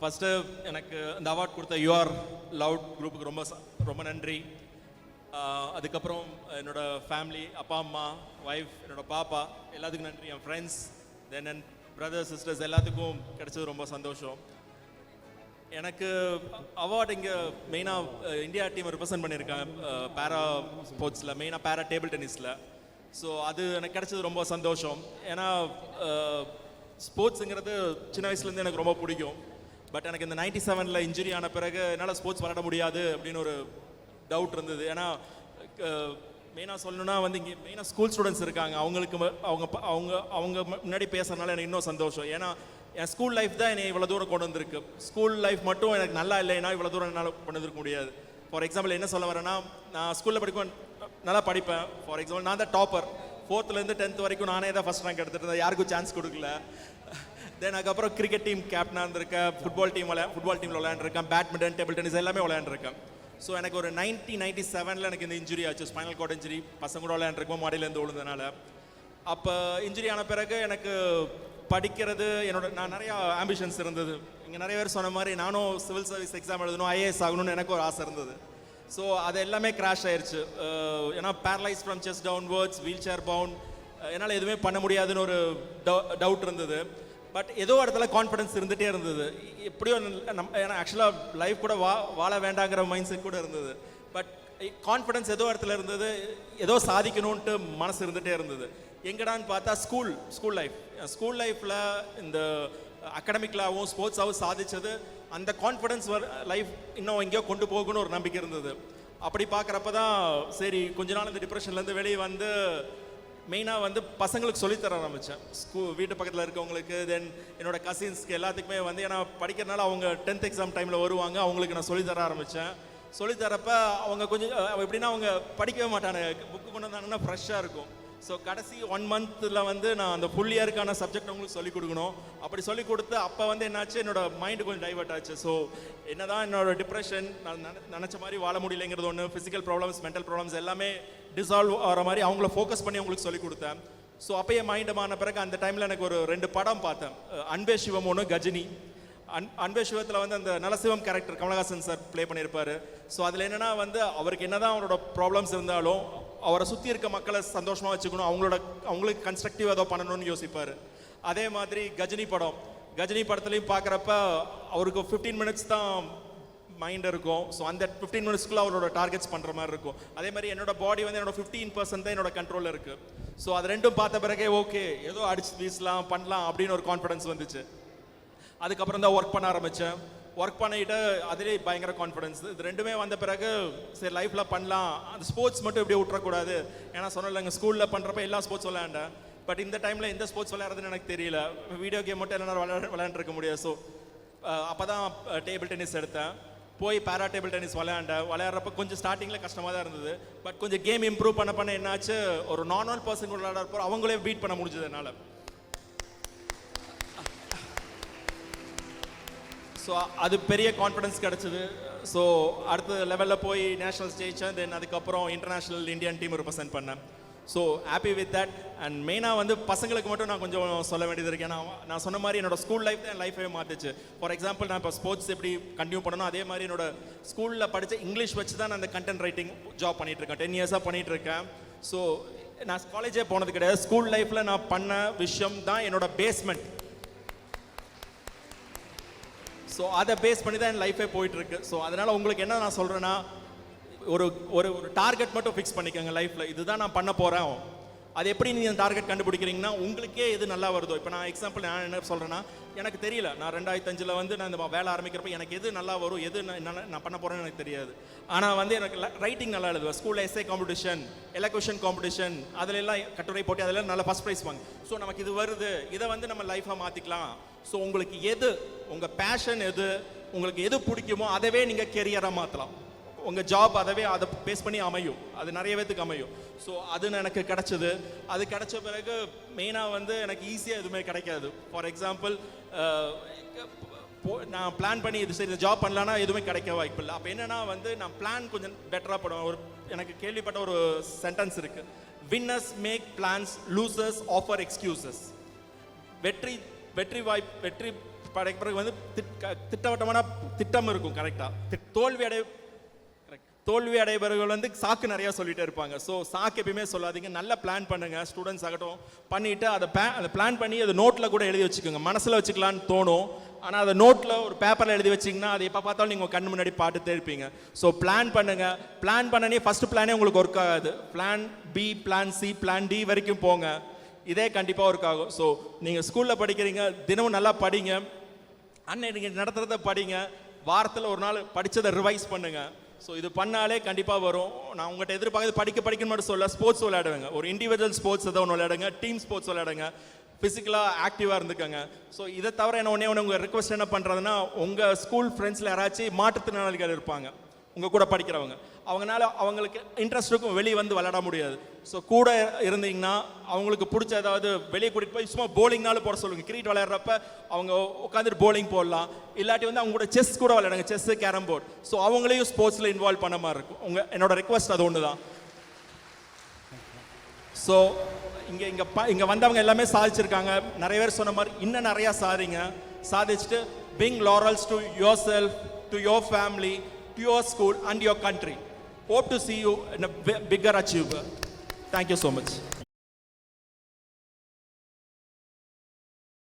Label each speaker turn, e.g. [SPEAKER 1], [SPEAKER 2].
[SPEAKER 1] First எனக்கு இந்த award கொடுத்த யூஆர் லவுட் குரூப்புக்கு ரொம்ப ச- ரொம்ப நன்றி. அதுக்கப்புறம் என்னோட ஃபேமிலி அப்பா அம்மா ஒய்ஃப் என்னோட பாப்பா எல்லாத்துக்கும் நன்றி. என் ஃப்ரெண்ட்ஸ் தென் என் பிரதர்ஸ் சிஸ்டர்ஸ் எல்லாத்துக்கும் கிடைச்சது ரொம்ப சந்தோஷம். எனக்கு அவார்டு இங்கே மெயினாக இந்தியா டீம் ரெப்ரசன்ட் பண்ணியிருக்கேன். பேரா ஸ்போர்ட்ஸில் மெயினாக பேரா டேபிள் டென்னிஸில் ஸோ அது எனக்கு கிடைச்சது ரொம்ப சந்தோஷம். ஏன்னா ஸ்போர்ட்ஸுங்கிறது சின்ன வயசுலேருந்து எனக்கு ரொம்ப பிடிக்கும். பட் எனக்கு இந்த நைன்டி செவனில் இன்ஜுரி ஆன பிறகு என்னால் ஸ்போர்ட்ஸ் விளாட முடியாது அப்படின்னு ஒரு டவுட் இருந்தது. ஏன்னா மெயினாக சொல்லணும்னா வந்து இங்கே மெயினாக ஸ்கூல் ஸ்டூடெண்ட்ஸ் இருக்காங்க. அவங்களுக்கு அவங்க ப- அவங்க அவங்க முன்னாடி பேசுறதுனால எனக்கு இன்னும் சந்தோஷம். ஏன்னா என் ஸ்கூல் லைஃப் தான் என்னை இவ்வளோ தூரம் கொண்டு வந்திருக்கு. ஸ்கூல் லைஃப் மட்டும் எனக்கு நல்லா இல்லைன்னா இவ்வளோ தூரம் என்னால் கொண்டு வந்திருக்க முடியாது. ஃபார் எக்ஸாம்பிள் என்ன சொல்ல வரேன்னா நான் ஸ்கூலில் படிக்கும் நல்லா படிப்பேன். ஃபார் எக்ஸாம்பிள் நான் தான் டாப்பர் ஃபோர்த்துலேருந்து டென்த் வரைக்கும் நானே தான் ஃபஸ்ட் ரேங்க் எடுத்துகிட்டு இருந்தேன். யாருக்கும் சான்ஸ் கொடுக்கல. தென் அதுக்கப்புறம் கிரிக்கெட் டீம் கேப்டனாக இருந்திருக்கேன். ஃபுட்பால் டீம் விளையா ஃபுட்பால் டீமில் விளையாண்டுருக்கேன். பேட்மிண்டன் டேபிள் டென்னிஸ் எல்லாமே விளையாண்டுருக்கேன். ஸோ எனக்கு ஒரு நைன்டீன் நைன்டி செவனில் எனக்கு இந்த இன்ஜுரி ஆச்சு. ஸ்பைனல் கார்டு இன்ஜுரி பசங்க கூட விளையாண்டுருக்கோம் மாடியிலேருந்து விழுந்ததுனால. அப்போ இன்ஜுரி ஆன பிறகு எனக்கு படிக்கிறது என்னோட நான் நிறையா ஆம்பிஷன்ஸ் இருந்தது. இங்கே நிறைய பேர் சொன்ன மாதிரி நானும் சிவில் சர்வீஸ் எக்ஸாம் எழுதணும் ஐஏஎஸ் ஆகணும்னு எனக்கு ஒரு ஆசை இருந்தது. ஸோ அது எல்லாமே கிராஷ் ஆயிடுச்சு ஏன்னா paralysed from chest downwards wheelchair bound என்னால் எதுவுமே பண்ண முடியாதுன்னு ஒரு டவுட் இருந்தது. பட் ஏதோ இடத்துல கான்ஃபிடன்ஸ் இருந்துகிட்டே இருந்தது. எப்படியோ நம்ம ஏன்னா ஆக்சுவலாக லைஃப் கூட வா வாழ வேண்டாங்கிற மைண்ட் செட் கூட இருந்தது. பட் கான்ஃபிடன்ஸ் ஏதோ இடத்துல இருந்தது ஏதோ சாதிக்கணும்ன்ட்டு மனசு இருந்துகிட்டே இருந்தது. எங்கடான்னு பார்த்தா ஸ்கூல் ஸ்கூல் லைஃப் ஸ்கூல் லைஃப்பில் இந்த அகடமிக்லாகவும் ஸ்போர்ட்ஸாகவும் சாதிச்சது. அந்த கான்ஃபிடன்ஸ் லைஃப் இன்னும் எங்கேயோ கொண்டு போகணும்னு ஒரு நம்பிக்கை இருந்தது. அப்படி பார்க்குறப்ப தான் சரி கொஞ்ச நாள் இந்த டிப்ரெஷன்லேருந்து வெளியே வந்து மெயினாக வந்து பசங்களுக்கு சொல்லித்தர ஆரம்பித்தேன் ஸ்கூ வீட்டு பக்கத்தில் இருக்கவங்களுக்கு தென் என்னோட கசின்ஸ்க்கு எல்லாத்துக்குமே வந்து ஏன்னா படிக்கிறனால அவங்க டென்த் எக்ஸாம் டைமில் வருவாங்க அவங்களுக்கு நான் சொல்லித்தர ஆரம்பித்தேன் சொல்லித்தரப்ப அவங்க கொஞ்சம் எப்படின்னா அவங்க படிக்கவே மாட்டானு புக்கு கொண்டு வந்தாங்கன்னா ஃப்ரெஷ்ஷாக இருக்கும். ஸோ கடைசி ஒன் மந்த்தில் வந்து நான் அந்த ஃபுல் இயருக்கான சப்ஜெக்ட் உங்களுக்கு சொல்லிக் கொடுக்கணும். அப்படி சொல்லிக் கொடுத்து அப்போ வந்து என்னாச்சு? என்னோட மைண்டு கொஞ்சம் டைவர்ட் ஆச்சு. ஸோ என்ன தான் என்னோட டிப்ரெஷன் நான் நினை- மாதிரி வாழ முடியலைங்கிறது ஒன்று ஃபிசிக்கல் ப்ராப்ளம்ஸ் மென்டல் ப்ராப்ளம்ஸ் எல்லாமே டிசால்வ் ஆகிற மாதிரி அவங்கள ஃபோக்கஸ் பண்ணி அவங்களுக்கு சொல்லிக் கொடுத்தேன். ஸோ அப்போயே மைண்டமான பிறகு அந்த டைமில் எனக்கு ஒரு ரெண்டு படம் பார்த்தேன். அன்பே சிவம் ஒன்று கஜினி. அன் அன்பே சிவத்தில் வந்து அந்த Nallasivam character Kamal Haasan sir play பண்ணியிருப்பாரு. ஸோ அதில் என்னென்னா வந்து அவருக்கு என்ன தான் அவரோட ப்ராப்ளம்ஸ் இருந்தாலும் அவரை சுற்றி இருக்க மக்களை சந்தோஷமாக வச்சுக்கணும். அவங்களோட அவங்களுக்கு கன்ஸ்ட்ரக்டிவ் ஏதோ பண்ணணும்னு யோசிப்பார். அதே மாதிரி கஜினி படம். கஜினி படத்துலையும் பார்க்குறப்ப அவருக்கு ஃபிஃப்டீன் மினிட்ஸ் தான் மைண்ட் இருக்கும். ஸோ அந்த ஃபிஃப்டீன் மினிட்ஸ்க்குள்ளே அவரோட டார்கெட்ஸ் பண்ணுற மாதிரி இருக்கும். அதே மாதிரி என்னோட பாடி வந்து என்னோட ஃபிஃப்டீன் பர்சன்ட் தான் என்னோட கண்ட்ரோலில் இருக்குது ஸோ அது ரெண்டும் பார்த்த பிறகே ஓகே ஏதோ அடிச்சு வீசலாம் பண்ணலாம் அப்படின்னு ஒரு கான்ஃபிடன்ஸ் வந்துச்சு. அதுக்கப்புறம் தான் ஒர்க் பண்ண ஆரம்பித்தேன் ஒர்க் பண்ணிட்டு அதிலே பயங்கர கான்ஃபிடன்ஸ் இது ரெண்டுமே வந்த பிறகு சரி லைஃப்பில் பண்ணலாம். அந்த ஸ்போர்ட்ஸ் மட்டும் இப்படி விட்டுறக்கூடாது. ஏன்னா சொன்னலைங்க ஸ்கூலில் பண்ணுறப்ப எல்லா ஸ்போர்ட்ஸ் விளையாண்டேன். பட் இந்த டைமில் எந்த ஸ்போர்ட்ஸ் விளையாடுறதுன்னு எனக்கு தெரியல. வீடியோ கேம் மட்டும் என்னால் விளையாட விளையாண்டுருக்க முடியாது. ஸோ அப்போ தான் டேபிள் டென்னிஸ் எடுத்தேன். போய் பேரா டேபிள் டென்னிஸ் விளையாண்டேன். விளையாடுறப்ப கொஞ்சம் ஸ்டார்டிங்கில் கஷ்டமாக தான் இருந்தது. பட் கொஞ்சம் கேம் இம்ப்ரூவ் பண்ண பண்ண என்னாச்சு? ஒரு நார்மல் பர்சன் விளையாடுறப்போ அவங்களே பீட் பண்ண முடிஞ்சது என்னால். ஸோ அது பெரிய கான்ஃபிடன்ஸ் கிடச்சிது. ஸோ அடுத்த லெவலில் போய் நேஷனல் ஜெயிச்சேன். தென் அதுக்கப்புறம் இன்டர்நேஷ்னல் இந்தியன் டீம் ரெப்ரசென்ட் பண்ணேன். So happy with that and மெயினாக வந்து பசங்களுக்கு மட்டும் நான் கொஞ்சம் சொல்ல வேண்டியது இருக்கேன் நான் நான் சொன்ன மாதிரி என்னோட ஸ்கூல் லைஃப் தான் என் லைஃபே மாற்றுச்சு ஃபார் எக்ஸாம்பிள் நான் இப்போ ஸ்போர்ட்ஸ் எப்படி கண்டினியூ பண்ணணும் அதே மாதிரி என்னோட ஸ்கூலில் படித்த இங்கிலீஷ் வச்சு தான் நான் அந்த கண்டென்ட் ரைட்டிங் ஜாப் பண்ணிகிட்டு இருக்கேன். டென் இயர்ஸாக பண்ணிகிட்டு இருக்கேன். ஸோ நான் காலேஜே போனது கிடையாது. ஸ்கூல் லைஃப்பில் நான் பண்ண விஷயம் தான் என்னோட பேஸ்மெண்ட் ஸோ அதை பேஸ் பண்ணி தான் என் லைஃபே போயிட்டு இருக்கு ஸோ அதனால உங்களுக்கு என்ன நான் சொல்றேன்னா ஒரு ஒரு ஒரு டார்கெட் மட்டும் ஃபிக்ஸ் பண்ணிக்கோங்க லைஃப்ல இதுதான் நான் பண்ண போறேன். அது எப்படி நீங்க டார்கெட் கண்டுபிடிக்கிறீங்கன்னா உங்களுக்கே எது நல்லா வருதோ? இப்போ நான் எக்ஸாம்பிள் நான் என்ன சொல்றேன்னா எனக்கு தெரியல. நான் ரெண்டாயிரத்தி அஞ்சில் வந்து நான் இந்த வேலை ஆரம்பிக்கிறப்ப எனக்கு எது நல்லா வரும் எது நான் நான் பண்ண போகிறேன்னு எனக்கு தெரியாது. ஆனால் வந்து எனக்கு ரைட்டிங் நல்லா எழுதுவேன். ஸ்கூலில் எஸ்ஏ காம்படிஷன் எலக்யூஷன் காம்படிஷன் அதிலெல்லாம் கட்டுரை போட்டி அதெல்லாம் நல்லா ஃபர்ஸ்ட் ப்ரைஸ் வாங்க. ஸோ நமக்கு இது வருது. இதை வந்து நம்ம லைஃப்பாக மாற்றிக்கலாம் ஸோ உங்களுக்கு எது உங்கள் பேஷன் எது உங்களுக்கு எது பிடிக்குமோ அதவே நீங்கள் கெரியராக மாற்றலாம் உங்கள் ஜாப் அதவே அதை பேஸ் பண்ணி அமையும். அது நிறைய பேத்துக்கு அமையும். ஸோ அது எனக்கு கிடச்சிது. அது கிடச்ச பிறகு மெயினாக வந்து எனக்கு ஈஸியாக எதுவுமே கிடைக்காது. ஃபார் எக்ஸாம்பிள் நான் பிளான் பண்ணி இது சரி ஜாப் பண்ணலான்னா எதுவுமே கிடைக்க வாய்ப்பு இல்லை. அப்போ என்னென்னா வந்து நான் பிளான் கொஞ்சம் பெட்டராக பண்ணுவேன் ஒரு எனக்கு கேள்விப்பட்ட ஒரு சென்டென்ஸ் இருக்குது winners make plans losers offer excuses வெற்றி வெற்றி வாய்ப்பு வெற்றி படைக்க பிறகு வந்து திட்டவட்டமான திட்டம் இருக்கும் கரெக்டாக தோல்வி அடை. தோல்வி அடைபவர்கள் வந்து சாக்கு நிறையா சொல்லிகிட்டே இருப்பாங்க. ஸோ சாக்கு எப்பயுமே சொல்லாதீங்க. நல்ல பிளான் பண்ணுங்க. ஸ்டூடெண்ட்ஸ் ஆகட்டும். பண்ணிட்டு அதை பே- அதை பிளான் பண்ணி அதை நோட்டில் கூட எழுதி வச்சுக்கோங்க. மனசில் வச்சுக்கலான்னு தோணும். ஆனால் அதை நோட்டில் ஒரு பேப்பரில் எழுதி வச்சிங்கன்னா அதை எப்போ பார்த்தாலும் நீங்கள் கண் முன்னாடி பாட்டு இருப்பீங்க. ஸோ பிளான் பண்ணுங்க. பிளான் பண்ணனே ஃபர்ஸ்ட் பிளானே உங்களுக்கு ஒர்க் ஆகாது. Plan B plan C plan D வரைக்கும் போங்க. இதே கண்டிப்பாக ஒர்க் ஆகும். ஸோ நீங்கள் ஸ்கூலில் படிக்கிறீங்க தினமும் நல்லா படிங்க. அண்ணன் நீங்கள் நடத்துகிறத படிங்க. வாரத்தில் ஒரு நாள் படித்ததை ரிவைஸ் பண்ணுங்கள் ஸோ இது பண்ணாலே கண்டிப்பாக வரும். நான் உங்கள்கிட்ட எதிர்பார்க்கறது படிக்க படிக்கணும் மட்டும் சொல்ல ஸ்போர்ட்ஸ் விளையாடுங்க ஒரு இண்டிவிஜுவல் ஸ்போர்ட்ஸ் ஏதோ ஒன்று விளையாடுங்க டீம் ஸ்போர்ட்ஸ் விளையாடுங்க. ஃபிசிக்கலாக ஆக்டிவாக இருந்துக்கோங்க. ஸோ இதை தவிர என்ன ஒன்றே ஒன்று உங்கள் ரிக்வஸ்ட் என்ன பண்ணுறதுன்னா உங்கள் ஸ்கூல் ஃப்ரெண்ட்ஸில் யாராச்சும் மாற்றுத்திறனாளிகள் இருப்பாங்க. உங்கள் கூட படிக்கிறவங்க. அவங்களால அவங்களுக்கு இன்ட்ரெஸ்ட் இருக்கும் வெளியே வந்து விளையாட முடியாது. ஸோ கூட இருந்தீங்கன்னா அவங்களுக்கு பிடிச்ச ஏதாவது வெளியே கூட்டிகிட்டு போய் சும்மா போலிங்னாலும் போட சொல்லுங்கள் கிரிக்கெட் விளையாடுறப்ப அவங்க உட்காந்துட்டு போலிங் போடலாம். இல்லாட்டி வந்து அவங்க கூட செஸ் கூட விளையாடுங்க. செஸ் கேரம் போர்டு ஸோ அவங்களையும் ஸ்போர்ட்ஸில் இன்வால்வ் பண்ண மாதிரி இருக்கும். உங்கள் என்னோட ரெக்வஸ்ட் அது ஒன்று தான் ஸோ இங்கே இங்கே ப இங்கே வந்தவங்க எல்லாமே சாதிச்சிருக்காங்க. நிறைய பேர் சொன்ன மாதிரி இன்னும் நிறையா சாதிங்க. சாதிச்சுட்டு bring laurels to yourself to your family to your school and your country Hope to see you in a bigger achiever. Thank you so much.